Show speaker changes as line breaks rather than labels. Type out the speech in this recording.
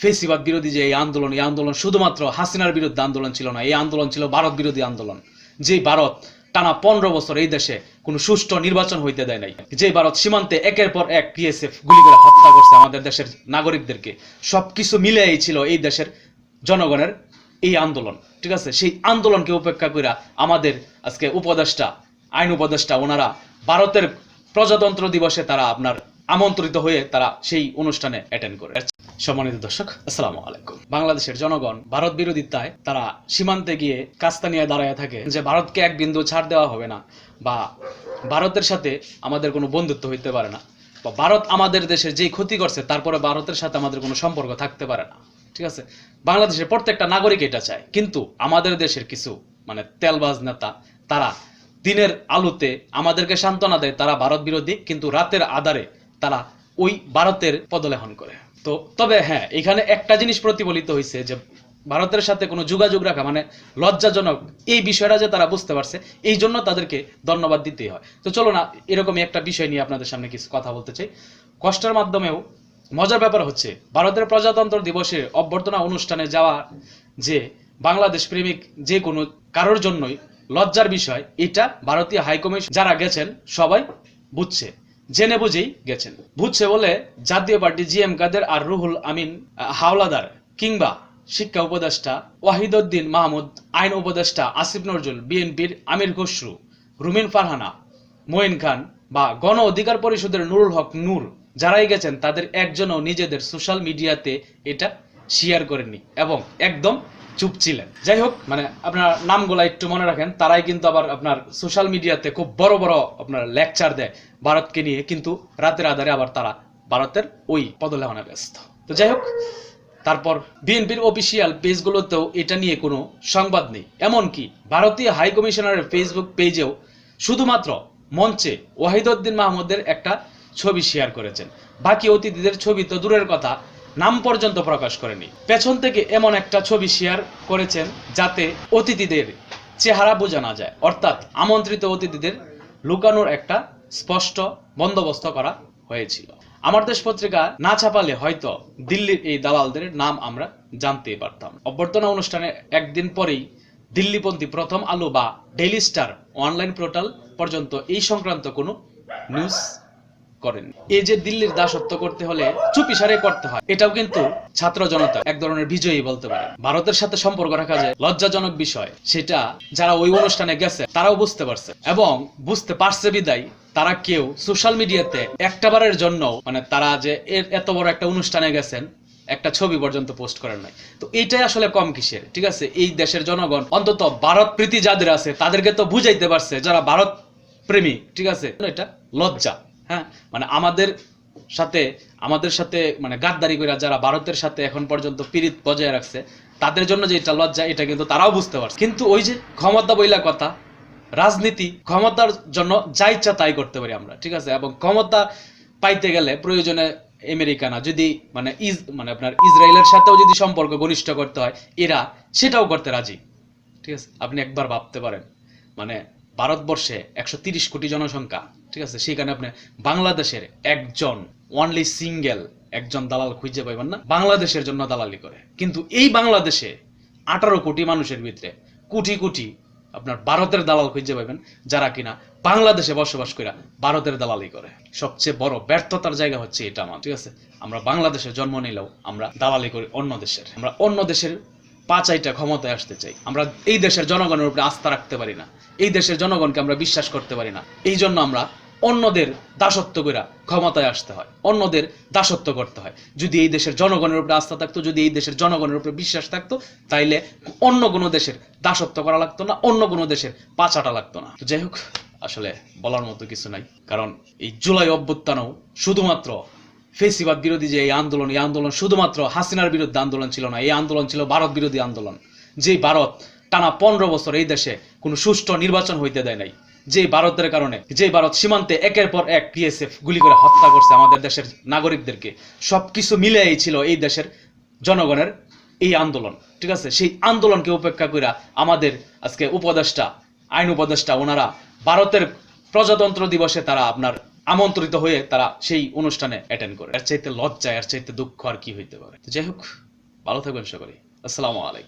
ফেসিবাদ বিরোধী যে এই আন্দোলন এই আন্দোলন শুধুমাত্র হাসিনার বিরুদ্ধে আন্দোলন ছিল না, এই আন্দোলন ছিল ভারত বিরোধী আন্দোলন। যে ভারত টানা পনেরো বছর এই দেশে কোনো সুষ্ঠু নির্বাচন হইতে দেয় নাই। যে ভারত সীমান্তে একের পর এক পিএসএফ গুলি করে হত্যা করছে আমাদের দেশের নাগরিকদেরকে, সবকিছু মিলেই ছিল এই দেশের জনগণের এই আন্দোলন। ঠিক আছে? সেই আন্দোলনকে উপেক্ষা করে আমাদের আজকে উপদেষ্টা, আইন উপদেষ্টা ওনারা ভারতের প্রজাতন্ত্র দিবসে তারা আপনার আমন্ত্রিত হয়ে তারা সেই অনুষ্ঠানে অ্যাটেন্ড করে। সম্মানিত দর্শক, আসসালামু আলাইকুম। বাংলাদেশের জনগণ ভারত বিরোধিতায় তারা সীমান্তে গিয়ে কাস্তা নিয়ে দাঁড়ায় থাকে যে ভারতকে এক বিন্দু ছাড় দেওয়া হবে না বা ভারতের সাথে আমাদের কোনো বন্ধুত্ব হইতে পারে না বা ভারত আমাদের দেশে যেই ক্ষতি করছে, তারপরে ভারতের সাথে আমাদের কোনো সম্পর্ক থাকতে পারে না। ঠিক আছে? বাংলাদেশের প্রত্যেকটা নাগরিক এটা চায়। কিন্তু আমাদের দেশের কিছু মানে তেলবাজ নেতা, তারা দিনের আলোতে আমাদেরকে সান্ত্বনা দেয়, তারা ভারত বিরোধী, কিন্তু রাতের আধারে তারা ওই ভারতের পদলেহন করে। তো তবে হ্যাঁ এখানে একটা জিনিস প্রতিফলিত হয়েছে যে ভারতের সাথে কোনো যোগাযোগ রাখা মানে লজ্জাজনক এই বিষয়টা যে তারা বুঝতে পারছে, এই জন্য তাদেরকে ধন্যবাদ দিতেই হয়। তো চলো না, এরকমই একটা বিষয় নিয়ে আপনাদের সামনে কিছু কথা বলতে চাই। কষ্টের মাধ্যমেও মজার ব্যাপার হচ্ছে, ভারতের প্রজাতন্ত্র দিবসের অভ্যর্থনা অনুষ্ঠানে যাওয়া যে বাংলাদেশ প্রেমিক যে কোনো কারোর জন্যই লজ্জার বিষয়, এটা ভারতীয় হাইকমিশন যারা গেছেন সবাই বুঝছে। জেনে বুঝেই গেছেন। বুঝছে বলে Jatiya party G M Kader আর রুহুল আমিন হাওলাদার কিংবা শিক্ষা উপদেষ্টা ওয়াহিদউদ্দিন মাহমুদ, আইন উপদেষ্টা আসিফ নজরুল, বিএনপির আমির খসরু, রুমিন ফারহানা, মঈন খান বা গণ অধিকার পরিষদের নুরুল হক নূর যারাই গেছেন, তাদের একজনও নিজেদের সোশ্যাল মিডিয়াতে এটা শেয়ার করেননি এবং একদম চুপ ছিলেন। যাই হোক মানে আপনার নামগুলা একটু মনে রাখেন, তারাই কিন্তু আবার আপনার সোশ্যাল মিডিয়াতে খুব বড় বড় আপনার লেকচার দেয় ভারতকে নিয়ে, কিন্তু রাতের আধারে আবার তারা ভারতের ওই পদলেহনে ব্যস্ত। তো যাই হোক, তারপর বিএনপির অফিসিয়াল পেজগুলোতেও এটা নিয়ে কোনো সংবাদ নেই। এমনকি ভারতীয় হাই কমিশনারের ফেসবুক পেজেও শুধুমাত্র মঞ্চে ওয়াহিদউদ্দিন মাহমুদের একটা ছবি শেয়ার করেছেন। বাকি অতিথিদের ছবি তো দূরের কথা নাম পর্যন্ত প্রকাশ করেনি। পেছন থেকে এমন একটা ছবি শেয়ার করেছেন যাতে অতিথিদের চেহারা বোঝা না যায়। অর্থাৎ আমন্ত্রিত অতিথিদের লুকানোর একটা স্পষ্ট বন্দোবস্ত করা হয়েছিল। আমার দেশ পত্রিকা না ছাপালে হয়তো দিল্লির এই দালালদের নাম আমরা জানতে পারতাম। অভ্যর্থনা অনুষ্ঠানে একদিন পরেই দিল্লিপন্থী প্রথম আলো বা ডেইলি স্টার অনলাইন পোর্টাল পর্যন্ত এই সংক্রান্ত কোনো নিউজ করেন। এই যে দিল্লির দাসত্ব করতে হলে চুপিসারে করতে হয়, এটাও কিন্তু ছাত্র জনতা এক ধরনের বিজয়ী বলতে পারে। ভারতের সাথে সম্পর্ক রাখা যায় লজ্জাজনক বিষয়, সেটা যারা ওই অনুষ্ঠানে গেছে, তারাও বুঝতে পারছে। এবং বুঝতে পারছে বিদায়, তারা কেউ সোশ্যাল মিডিয়াতে একটাবারের জন্য মানে তারা যে এত বড় একটা অনুষ্ঠানে গেছেন, একটা ছবি পর্যন্ত পোস্ট করেন নাই। তো এইটাই আসলে কম কিসের, ঠিক আছে? এই দেশের জনগণ, অন্তত ভারত প্রীতি যাদের আছে, তাদেরকে তো বুঝাইতে পারছে, যারা ভারত প্রেমী, ঠিক আছে? এটা লজ্জা। হ্যাঁ? মানে আমাদের সাথে আমাদের সাথে মানে গাদ্দারি করে যারা ভারতের সাথে এখন পর্যন্ত পীড়িত বজায় রাখছে, তাদের জন্য যে এটা লজ্জা, এটা কিন্তু তারাও বুঝতে পারছে। কিন্তু ওই যে ক্ষমতা বইলা কথা, রাজনীতি, ক্ষমতার জন্য যা ইচ্ছা তাই করতে পারি আমরা, ঠিক আছে? এবং ক্ষমতা পাইতে গেলে প্রয়োজনে আমেরিকা না, যদি মানে ইজ মানে আপনার ইসরায়েলের সাথেও যদি সম্পর্ক ঘনিষ্ঠ করতে হয়, এরা সেটাও করতে রাজি, ঠিক আছে? আপনি একবার ভাবতে পারেন মানে ভারতবর্ষে একশো কোটি জনসংখ্যা ঠিক আছে? সেখানে আপনি বাংলাদেশের একজন ওনলি সিঙ্গেল একজন দালাল খুঁজে পাইবেন না, বাংলাদেশের জন্য দালালি করে। কিন্তু এই বাংলাদেশে আঠারো কোটি মানুষের ভিতরে কোটি কোটি আপনার ভারতের দালাল খুঁজে পাইবেন, যারা কিনা বাংলাদেশে বসবাস করে ভারতের দালালি করে। সবচেয়ে বড় ব্যর্থতার জায়গা হচ্ছে এটা আমার, ঠিক আছে? আমরা বাংলাদেশে জন্ম নিলেও আমরা দালালি করি অন্য দেশের। আমরা অন্য দেশের পাঁচাইটা ক্ষমতায় আসতে চাই। আমরা এই দেশের জনগণের উপরে আস্থা রাখতে পারি না। এই দেশের জনগণকে আমরা বিশ্বাস করতে পারি না। এই জন্য আমরা অন্যদের দাসত্ব করে ক্ষমতায় আসতে হয়, অন্যদের দাসত্ব করতে হয়। যদি এই দেশের জনগণের উপরে আস্থা থাকতো, যদি এই দেশের জনগণের উপরে বিশ্বাস থাকতো, তাইলে অন্য কোনো দেশের দাসত্ব করা লাগতো না, অন্য কোনো দেশের পাচাটা লাগতো না। যাই হোক, আসলে বলার মতো কিছু নাই, কারণ এই জুলাই অভ্যুত্থানও শুধুমাত্র ফেসিবাদ বিরোধী যে এই আন্দোলন এই আন্দোলন শুধুমাত্র হাসিনার বিরুদ্ধে আন্দোলন ছিল না, এই আন্দোলন ছিল ভারত বিরোধী আন্দোলন। যে ভারত টানা পনেরো বছর এই দেশে কোনো সুষ্ঠু নির্বাচন হইতে দেয় নাই। যে ভারতের কারণে যে ভারত সীমান্তে একের পর এক পিএসএফ গুলি করে হত্যা করছে আমাদের দেশের নাগরিকদেরকে, সবকিছু মিলেই ছিল এই দেশের জনগণের এই আন্দোলন, ঠিক আছে? সেই আন্দোলনকে উপেক্ষা করে আমাদের আজকে উপদেষ্টা, আইন উপদেষ্টা ওনারা ভারতের প্রজাতন্ত্র দিবসে তারা আপনার আমন্ত্রিত হয়ে তারা সেই অনুষ্ঠানে অ্যাটেন্ড করে। এর চাইতে লজ্জা এর চাইতে দুঃখ আর কি হইতে পারে? যাই হোক, ভালো থাকবেন সকলে আসসালামু আলাইকুম।